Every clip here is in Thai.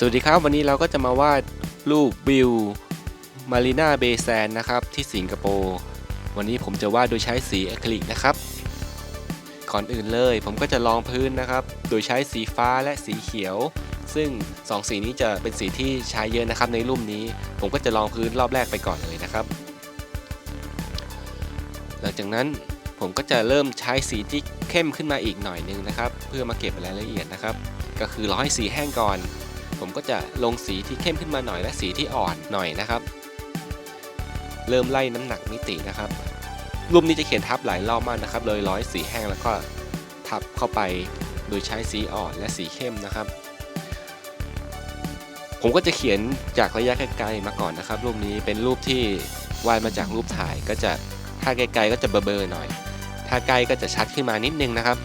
สวัสดีครับวันนี้เราก็จะมาวาดรูปวิวมารีนาเบย์แซนนะครับที่สิงคโปร์วันนี้ผมจะวาดโดยใช้สีอะคริลิกนะครับ ก่อนอื่นเลย ผมก็จะลองพื้นนะครับ โดยใช้สีฟ้าและสีเขียว ซึ่งสองสีนี้จะเป็นสีที่ใช้เยอะนะครับในรูปนี้ ผมก็จะลองพื้นรอบแรกไปก่อนเลยนะครับ หลังจากนั้นผมก็จะเริ่มใช้สีที่เข้มขึ้นมาอีกหน่อยนึงนะครับ เพื่อมาเก็บรายละเอียดนะครับ ก็คือรอให้สีแห้งก่อน ผมก็จะลงสีที่เข้มขึ้นมาหน่อยและสีที่อ่อนหน่อยนะครับ เริ่มไล่น้ำหนักมิตินะครับรูปนี้จะเขียนทับหลายรอบมากนะครับเลยร้อยสีแห้งแล้วก็ทับเข้าไปโดยใช้สีอ่อนและสีเข้มนะครับ ผมก็จะเขียนจากระยะไกลๆมาก่อนนะครับ รูปนี้เป็นรูปที่วาดมาจากรูปถ่ายก็จะถ้าไกลๆก็จะเบลอๆหน่อย ถ้าใกล้ก็จะชัดขึ้นมานิดนึงนะครับ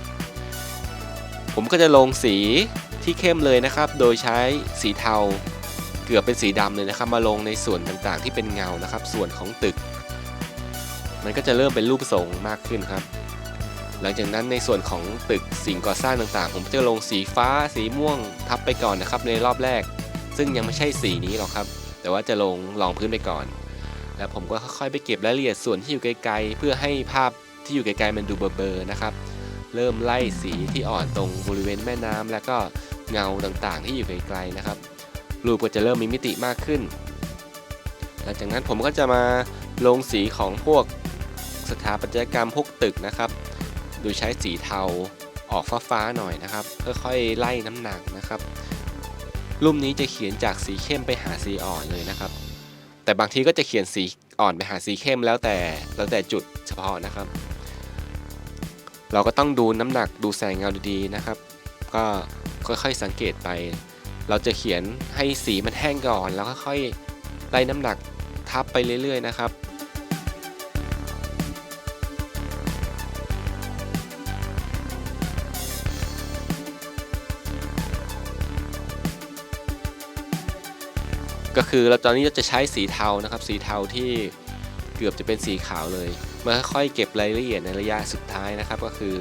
ผมก็จะลงสี ที่เข้มเลยนะครับ โดยใช้สีเทาเกือบเป็นสีดำเลยนะครับ มาลงในส่วนต่างๆ ที่เป็นเงานะครับ ส่วนของตึก มันก็จะเริ่มเป็นรูปทรงมากขึ้นครับ หลังจากนั้นในส่วนของตึกสิ่งก่อสร้างต่างๆ ผมจะลงสีฟ้าสีม่วงทับไปก่อนนะครับ ในรอบแรก ซึ่งยังไม่ใช่สีนี้หรอกครับ แต่ว่าจะลงรองพื้นไปก่อน แล้วผมก็ค่อยๆไปเก็บรายละเอียดส่วนที่อยู่ไกลๆ เพื่อให้ภาพที่อยู่ไกลๆมันดูเบลอๆนะครับ เริ่มไล่สีที่อ่อนตรงบริเวณแม่น้ำแล้วก็ เงาต่างๆ ที่อยู่ไกลๆนะครับ รูปก็จะเริ่มมีมิติมากขึ้น หลังจากนั้นผมก็จะมาลงสีของพวกสถาปัตยกรรมพวกตึกนะครับ โดยใช้สีเทาออกฟ้าๆหน่อยนะครับค่อยๆไล่น้ำหนักนะครับ รูปนี้จะเขียนจากสีเข้มไปหาสีอ่อนเลยนะครับ แต่บางทีก็จะเขียนสีอ่อนไปหาสีเข้มแล้วแต่แล้วแต่จุดเฉพาะนะครับ เราก็ต้องดูน้ำหนักดูแสงเงาดีๆนะครับ ก็ ค่อยๆสังเกตไป เราจะเขียนให้สีมันแห้งก่อน แล้วค่อยไล่น้ำหนักทับไปเรื่อยๆนะครับก็คือเราตอนนี้เราจะใช้สีเทานะครับ สีเทาที่เกือบจะเป็นสีขาวเลยมาค่อยๆเก็บรายละเอียดในระยะสุดท้ายนะครับ ก็คือ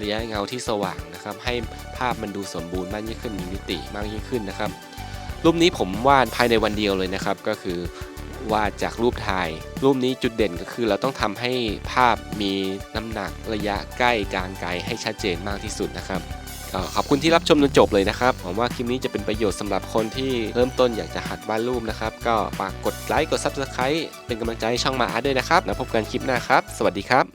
ระยะเงาที่สว่างนะครับ ให้ภาพมันดูสมบูรณ์มากยิ่งขึ้นมีมิติมากยิ่งขึ้นนะครับ รูปนี้ผมวาดภายในวันเดียวเลยนะครับ ก็คือวาดจากรูปถ่าย รูปนี้จุดเด่นก็คือเราต้องทำให้ภาพมีน้ำหนักระยะใกล้กลางไกลให้ชัดเจนมากที่สุดนะครับขอบคุณที่รับชมจนจบเลยนะครับหวังว่าคลิปนี้จะเป็นประโยชน์สำหรับคนที่เริ่มต้นอยากจะหัดวาดรูปนะครับ ก็ฝากกดไลค์กด Subscribe เป็นกำลังใจให้ช่องมาอาร์ตด้วยนะครับ แล้วพบกันคลิปหน้าครับ สวัสดีครับ